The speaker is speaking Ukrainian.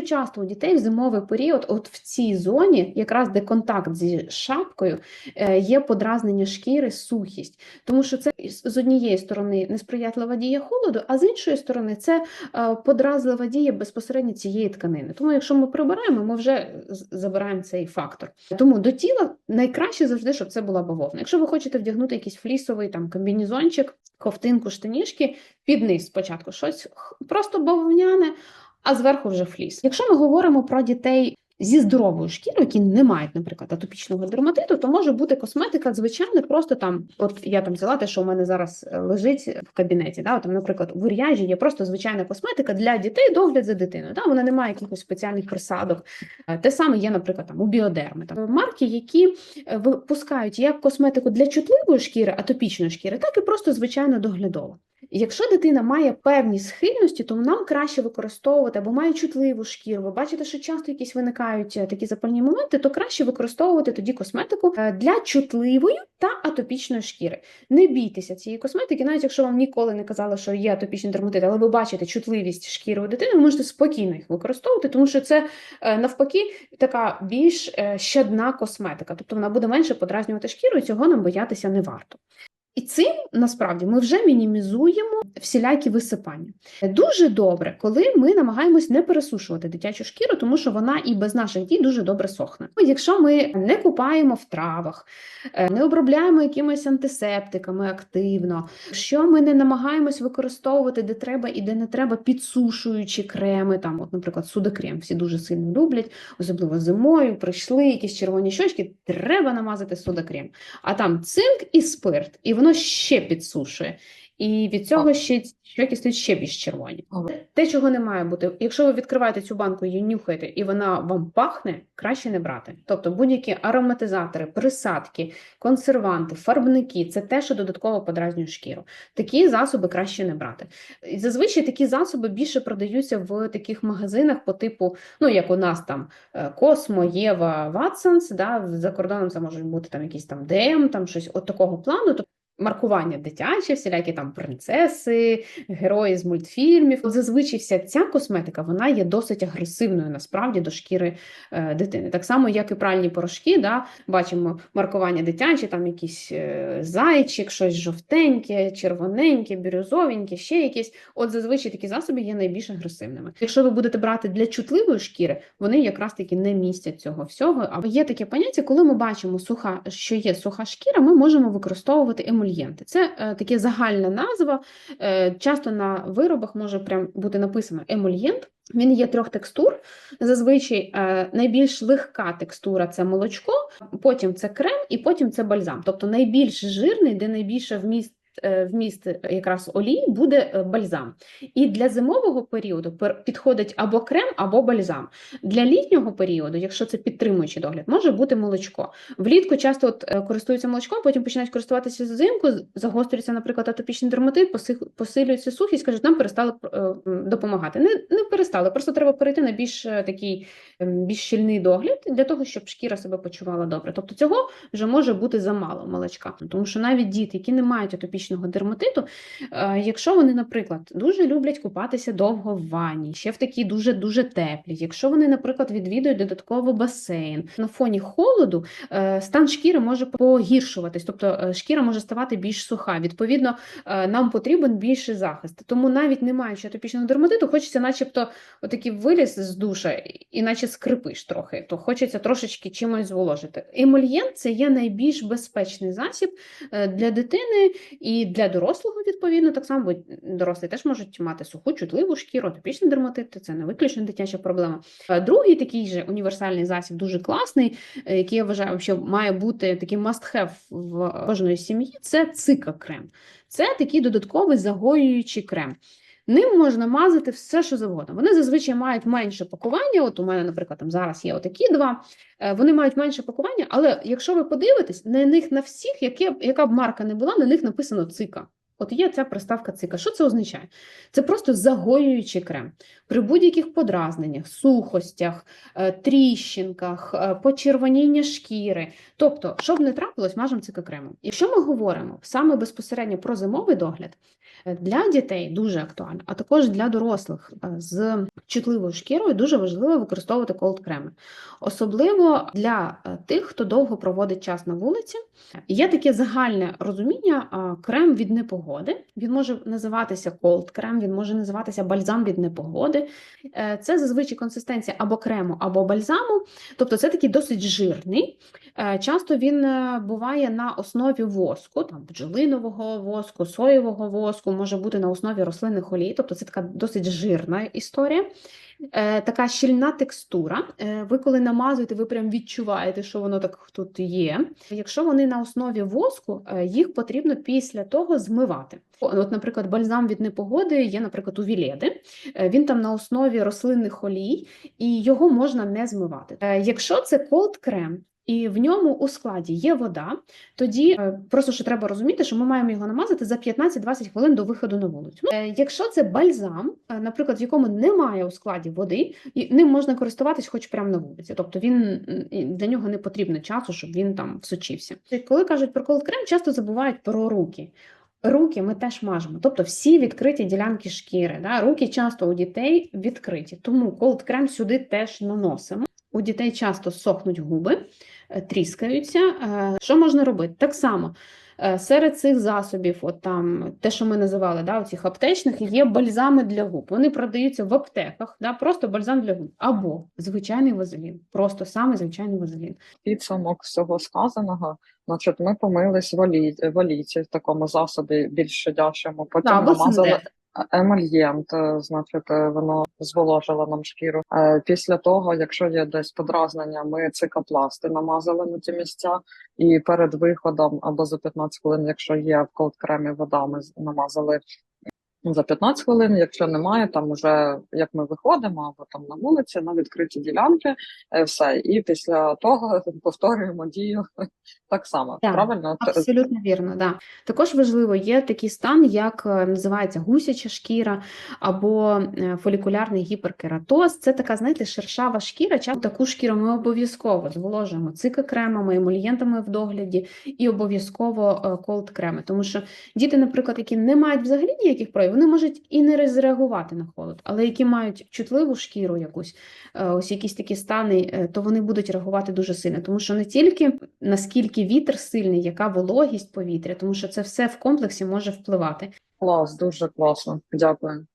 дуже часто у дітей в зимовий період, от в цій зоні, якраз де контакт зі шапкою, е, є подразнення шкіри, сухість, тому що це з однієї сторони несприятлива дія холоду, а з іншої сторони це е, подразлива дія безпосередньо цієї тканини. Тому, якщо ми прибираємо, ми вже забираємо цей фактор. Тому до тіла найкраще завжди, щоб це була бавовна. Якщо ви хочете вдягнути якийсь флісовий там комбінізончик, ковтинку, штанішки, під низ спочатку щось просто бавовняне, а зверху вже фліс. Якщо ми говоримо про дітей зі здоровою шкірою, які не мають, наприклад, атопічного дерматиту, то може бути косметика, звичайно, просто там, от я там взяла те, що у мене зараз е, лежить в кабінеті. Да, от там, наприклад, в уряжі є просто звичайна косметика для дітей, догляд за дитиною. Да, вона не має якихось спеціальних присадок. Е, Те саме є, наприклад, там у біодерми. Там марки, які е, випускають як косметику для чутливої шкіри, атопічної шкіри, так і просто звичайно доглядову. Якщо дитина має певні схильності, то нам краще використовувати або має чутливу шкіру. Ви бачите, що часто якісь виникають е, такі запальні моменти, то краще використовувати тоді косметику е, для чутливої та атопічної шкіри. Не бійтеся цієї косметики, навіть якщо вам ніколи не казали, що є атопічний дерматит, але ви бачите чутливість шкіри у дитини, ви можете спокійно їх використовувати, тому що це е, навпаки така більш щадна косметика, тобто вона буде менше подразнювати шкіру, і цього нам боятися не варто. І цим насправді ми вже мінімізуємо всілякі висипання. Дуже добре, коли ми намагаємось не пересушувати дитячу шкіру, тому що вона і без наших дій дуже добре сохне. Якщо ми не купаємо в травах, е, не обробляємо якимись антисептиками активно, якщо ми не намагаємось використовувати де треба і де не треба підсушуючі креми, там, от, наприклад, судокрем всі дуже сильно люблять, особливо зимою, прийшли якісь червоні щочки, треба намазати судокрем. А там цинк і спирт, і воно ще підсушує. І від цього ще щоки стають ще більш червоні. Те, чого не має бути, якщо ви відкриваєте цю банку її нюхаєте, і вона вам пахне, краще не брати. Тобто будь-які ароматизатори, присадки, консерванти, фарбники це те, що додатково подразнює шкіру. Такі засоби краще не брати. І зазвичай такі засоби більше продаються в таких магазинах по типу, ну як у нас там Космо, Єва, Ватсонс, да, за кордоном це можуть бути там якісь там ДМ, там щось от такого плану. Маркування дитяче, всілякі там принцеси, герої з мультфільмів. От зазвичай вся ця косметика вона є досить агресивною насправді до шкіри е, дитини. Так само, як і пральні порошки, да, бачимо маркування дитяче, там якийсь е, зайчик, щось жовтеньке, червоненьке, бірюзовеньке, ще якісь. От зазвичай такі засоби є найбільш агресивними. Якщо ви будете брати для чутливої шкіри, вони якраз таки не містять цього всього. А є таке поняття, коли ми бачимо суха, що є суха шкіра, ми можемо використовувати емульєнти. Це е, таке загальна назва. Е, часто на виробах може прям бути написано емульєнт. Він є трьох текстур. Зазвичай е, найбільш легка текстура це молочко, потім це крем, і потім це бальзам. Тобто найбільш жирний, де найбільше вміст. Е, Вміст е, якраз олії буде е, бальзам. І для зимового періоду підходить або крем, або бальзам. Для літнього періоду, якщо це підтримуючий догляд, може бути молочко. Влітку часто от, користуються молочком, потім починають користуватися взимку, загострюється, наприклад, атопічний дерматит, посилюється сухість, кажуть, нам перестали допомагати. Не, не перестали, просто треба перейти на більш такий ем, більш щільний догляд для того, щоб шкіра себе почувала добре. Тобто цього вже може бути замало молочка, тому що навіть діти, які не мають атопічного дерматиту, е, якщо вони, наприклад, дуже люблять купатися довго в ванні, ще в такі дуже дуже теплі, якщо вони, наприклад, відвідують додатково басейн на фоні холоду, е, стан шкіри може погіршуватись, тобто е, шкіра може ставати більш суха. Відповідно, нам потрібен більший захист. Тому навіть не маючи атопічного дерматиту, хочеться, начебто, отакий виліз з душа, і наче скрипиш трохи, то хочеться трошечки чимось зволожити. Емульєнт це є найбільш безпечний засіб для дитини для дорослого, відповідно, так само, дорослі теж можуть мати суху, чутливу шкіру, атопічний дерматит, це не виключно дитяча проблема. Е, Другий такий же універсальний засіб, дуже класний, е, який я вважаю, що має бути таким must-have в кожної сім'ї, це цика крем. Це такий додатковий загоюючий крем. Ним можна мазати все, що завгодно. Вони зазвичай мають менше пакування. От у мене, наприклад, там зараз є отакі два. Е, Вони мають менше пакування, але якщо ви подивитесь, на них на всіх, яке, яка б марка не була, на них написано цика. От є ця приставка цика. Що це означає? Це просто загоюючий крем. При будь-яких подразненнях, сухостях, е, тріщинках, е, почервоніння шкіри. Тобто, щоб не трапилось, мажемо цикакремом. Якщо ми говоримо саме безпосередньо про зимовий догляд, Е, Для дітей дуже актуально, а також для дорослих з чутливою шкірою дуже важливо використовувати колд креми. Особливо для тих, хто довго проводить час на вулиці. Є таке загальне розуміння крем від непогоди. Він може називатися колд крем, він може називатися бальзам від непогоди. Е, Це зазвичай консистенція або крему, або бальзаму. Тобто це такий досить жирний. Е, Часто він е, буває на основі воску, там бджолинового воску, соєвого воску, може бути на основі рослинних олій, тобто це така досить жирна історія. Е, Така щільна текстура. Е, Ви коли намазуєте, ви прям відчуваєте, що воно так тут є. Якщо вони на основі воску, е, їх потрібно після того змивати. От, наприклад, бальзам від непогоди є, наприклад, у Віледи. Е, Він там на основі рослинних олій, і його можна не змивати. Е, Якщо це колд крем, і в ньому у складі є вода, тоді е, просто що треба розуміти, що ми маємо його намазати за 15-20 хвилин до виходу на вулицю. Е, Якщо це бальзам, е, наприклад, в якому немає у складі води, і ним можна користуватись хоч прямо на вулиці. Тобто він для нього не потрібно часу, щоб він там всочився. Коли кажуть про колд крем, часто забувають про руки. Руки ми теж мажемо, тобто всі відкриті ділянки шкіри. Да? Руки часто у дітей відкриті, тому колд крем сюди теж наносимо. У дітей часто сохнуть губи, е, тріскаються. Е, Що можна робити? Так само е, серед цих засобів, от там те, що ми називали, да, цих аптечних, є бальзами для губ. Вони продаються в аптеках, да, просто бальзам для губ, або звичайний вазелін, просто саме звичайний вазелін. підсумок всього сказаного. Значить, ми помились в олій, в такому засобі більш щадящому, потім Да, намазали синтет. е, значить, е, воно зволожило нам шкіру. Е, Після того, якщо є десь подразнення, ми цикопласти намазали на ті місця, і перед виходом або за 15 хвилин, якщо є в колд-кремі вода, ми з- намазали за 15 хвилин. Якщо немає, там уже як ми виходимо, або там на вулиці, на відкриті ділянки, е, все. І після того повторюємо дію так само. Так, Правильно? Абсолютно вірно, да. Також важливо, є такий стан, як е, називається гусяча шкіра або е, фолікулярний гіперкератоз. Це така, знаєте, шершава шкіра. Таку шкіру ми обов'язково зволожуємо цикокремами, емульєнтами в догляді і обов'язково е, колд-креми. Тому що діти, наприклад, які не мають взагалі ніяких проявів, вони можуть і не зреагувати на холод, але які мають чутливу шкіру якусь, е, ось якісь такі стани, е, то вони будуть реагувати дуже сильно, тому що не тільки наскільки вітер сильний, яка вологість повітря, тому що це все в комплексі може впливати. Клас, дуже класно. Дякую.